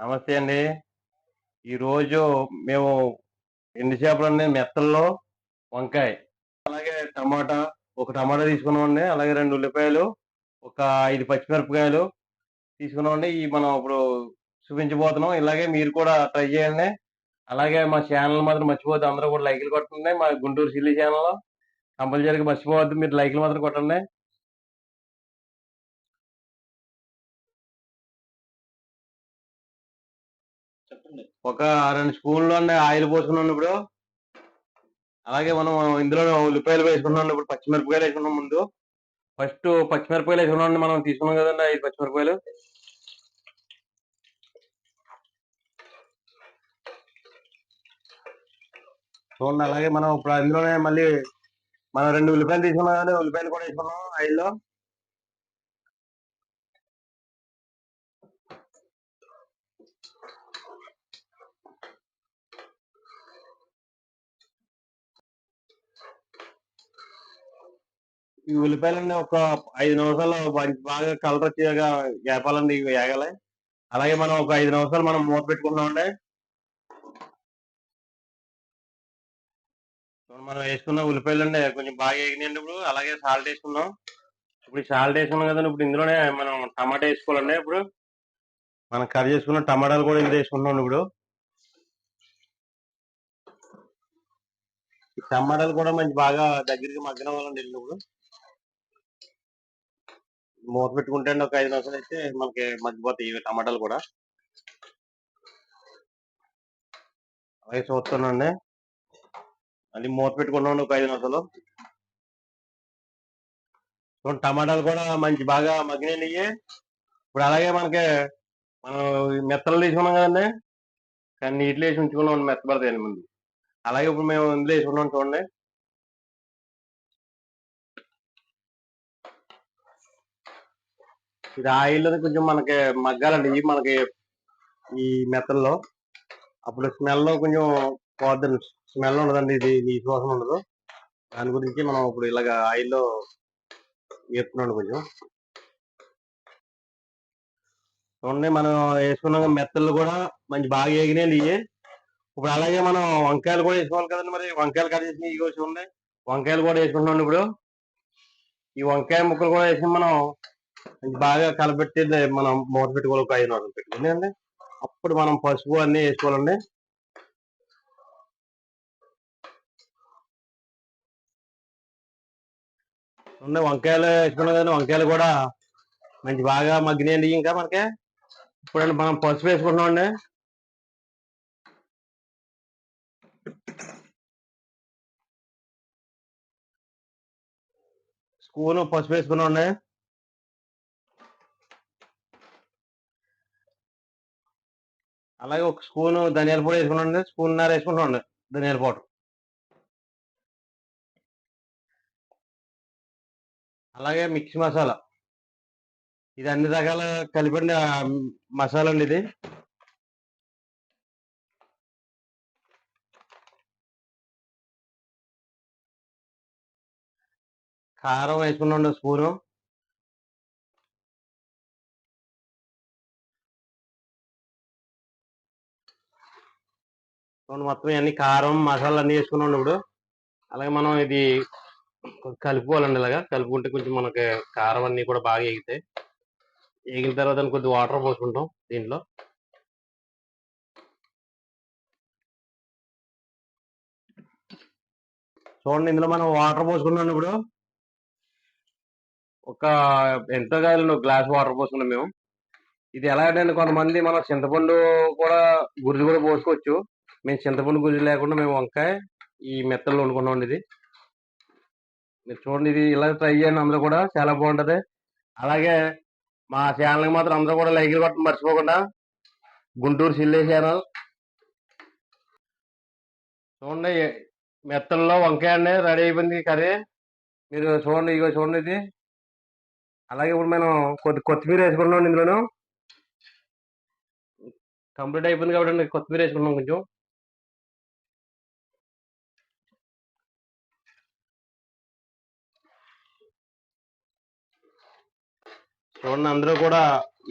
నమస్తే అండి. ఈరోజు మేము ఎండు చేపలు అండి మెత్తల్లో వంకాయ అలాగే టమాటా ఒక టమాటా తీసుకున్నామండి అలాగే రెండు ఉల్లిపాయలు ఒక ఐదు పచ్చిమిరపకాయలు తీసుకున్నామండి. ఈ మనం ఇప్పుడు చూపించబోతున్నాం. ఇలాగే మీరు కూడా ట్రై చేయండి. అలాగే మా ఛానల్ మాత్రం మర్చిపోద్దు అందరూ కూడా లైక్లు కొట్టండి. మా గుంటూరు సిల్లీ ఛానల్ కంపల్సరీగా మర్చిపోవద్దు. మీరు లైక్లు మాత్రం కొట్టండి. ఒక రెండు స్పూన్లు అండి ఆయిల్ పోసుకున్నాం ఇప్పుడు. అలాగే మనం ఇందులో ఉల్లిపాయలు వేసుకున్నాం ఇప్పుడు పచ్చిమిరపకాయలు వేసుకున్నాం ముందు. ఫస్ట్ పచ్చిమిరపకాయలు వేసుకున్నాం మనం తీసుకున్నాం కదండి ఐదు పచ్చిమిరపకాయలు. చూడండి అలాగే మనం ఇప్పుడు అందులోనే మళ్ళీ మనం రెండు ఉల్లిపాయలు తీసుకున్నాం కదండి ఉల్లిపాయలు కూడా వేసుకున్నాం ఆయిల్లో. ఈ ఉల్లిపాయలన్నీ ఒక ఐదు నిమిషాలు మంచి బాగా కలర్ వచ్చేగా వేపాలండి ఇవి వేగాలి. అలాగే మనం ఒక ఐదు నిమిషాలు మనం మూత పెట్టుకుంటామండి మనం వేసుకున్న ఉల్లిపాయలు అండి కొంచెం బాగా వేగినాయండి ఇప్పుడు. అలాగే సాల్ట్ వేసుకున్నాం ఇప్పుడు సాల్ట్ వేసుకున్నాం కదండి ఇప్పుడు ఇందులోనే మనం టమాటా వేసుకోవాలండి ఇప్పుడు. మనం కట్ చేసుకున్న టమాటాలు కూడా ఇందులో వేసుకుంటున్నాం ఇప్పుడు. ఈ టమాటాలు కూడా మంచి బాగా దగ్గరికి మగ్గన వాళ్ళండి ఇప్పుడు. మూత పెట్టుకుంటే ఒక ఐదు నిమిషాలు అయితే మనకి మగ్గిపోతాయి ఇవి టమాటాలు కూడా. అలాగే చూస్తున్నాండి మళ్ళీ మూత పెట్టుకున్నాం ఒక ఐదు నిమిషాలు. చూడండి టమాటాలు కూడా మంచి బాగా మగ్గినాయి. ఇప్పుడు అలాగే మనకి మనం మెత్తలు తీసుకున్నాం కదండి. కానీ నీటిలో వేసి ఉంచుకున్నాం మెత్తపడతాయండి ముందు. అలాగే ఇప్పుడు మేము ఇందులో వేసుకున్నాం చూడండి. ఇది ఆయిల్ కొంచెం మనకి మగ్గాలండి. ఇవి మనకి ఈ మెత్తల్లో. అప్పుడు స్మెల్ కొంచెం పోద్దండి. స్మెల్ ఉండదండి. ఇది నీ వాసన ఉండదు. దాని గురించి మనం ఇప్పుడు ఇలాగ ఆయిల్లో వేస్తున్నాం కొంచెం. చూడండి మనం వేసుకున్న మెత్తలు కూడా. మంచి బాగా వేగినాయండి ఇవి ఇప్పుడు అలాగే మనం వంకాయలు కూడా వేసుకోవాలి కదండి మరి. వంకాయలు కట్ చేసి ఇవి చూడండి. వంకాయలు కూడా వేసుకుంటున్నాం ఇప్పుడు. ఈ వంకాయ ముక్కలు కూడా వేసి మనం బాగా కలబెట్టి మనం మూత పెట్టుకోవాలి ఒక ఐదు నిమిషాలు పెట్టుకుని అండి అప్పుడు మనం పసుపు అన్ని వేసుకోవాలండి. ఉన్నాయి వంకాయలు వేసుకున్నాం కదండి వంకాయలు కూడా మంచి బాగా మగ్గినాయండి ఇంకా మనకి. ఇప్పుడు మనం పసుపు వేసుకుంటున్నాం అండి స్పూన్ పసుపు వేసుకున్నాం అండి అలాగే ఒక స్పూన్ ధనియాల పొడి వేసుకుంటుండే స్పూన్ నర వేసుకుంటుండే ధనియాల పౌడర్. అలాగే మిక్స్ మసాలా. ఇది అన్ని రకాల కలిపండి. మసాలా అండి ఇది. కారం వేసుకున్నాండి స్పూను. మొత్తం అన్ని కారం మసాలా అన్ని వేసుకున్నాం ఇప్పుడు. అలాగే మనం ఇది కలుపుకోవాలండి ఇలాగా. కలుపుకుంటే కొంచెం మనకి కారం అన్ని కూడా బాగా ఎగుతాయి ఎగిన తర్వాత కొద్ది వాటర్ పోసుకుంటాం దీంట్లో. చూడండి ఇందులో మనం వాటర్ పోసుకున్నాం ఇప్పుడు. ఒక ఎంత కాదు గ్లాస్ వాటర్ పోసుకున్నాం మేము. ఇది ఎలా అంటే కొంతమంది మనం చింతపండు కూడా గురిది కూడా పోసుకోవచ్చు. మేము చింతపండు గుజ్జు లేకుండా మేము వంకాయ ఈ మెత్తల్లో వండుకున్నాం ఇది. మీరు చూడండి ఇది ఇలా ట్రై చేయండి అందరూ కూడా చాలా బాగుంటుంది. అలాగే మా ఛానల్కి మాత్రం అందరూ కూడా లైక్లు కొట్టడం మర్చిపోకుండా గుంటూరు సిల్లే ఛానల్. చూడండి మెత్తల్లో వంకాయ అండి రెడీ అయిపోయింది కర్రీ. మీరు చూడండి ఇగో చూడండి ఇది. అలాగే ఇప్పుడు మనం కొద్ది కొత్తిమీర వేసుకున్నాం ఇందులోను. కంప్లీట్ అయిపోయింది కాబట్టి కొత్తిమీర వేసుకున్నాం కొంచెం. చూడండి అందరూ కూడా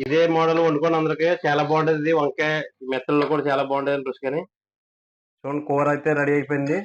ఇదే మోడల్ వండుకోండి అందరికి చాలా బాగుంటది. ఇది వంకాయ మెత్తల్లో కూడా చాలా బాగుంటది రుచి కానీ. చూడండి కూర అయితే రెడీ అయిపోయింది.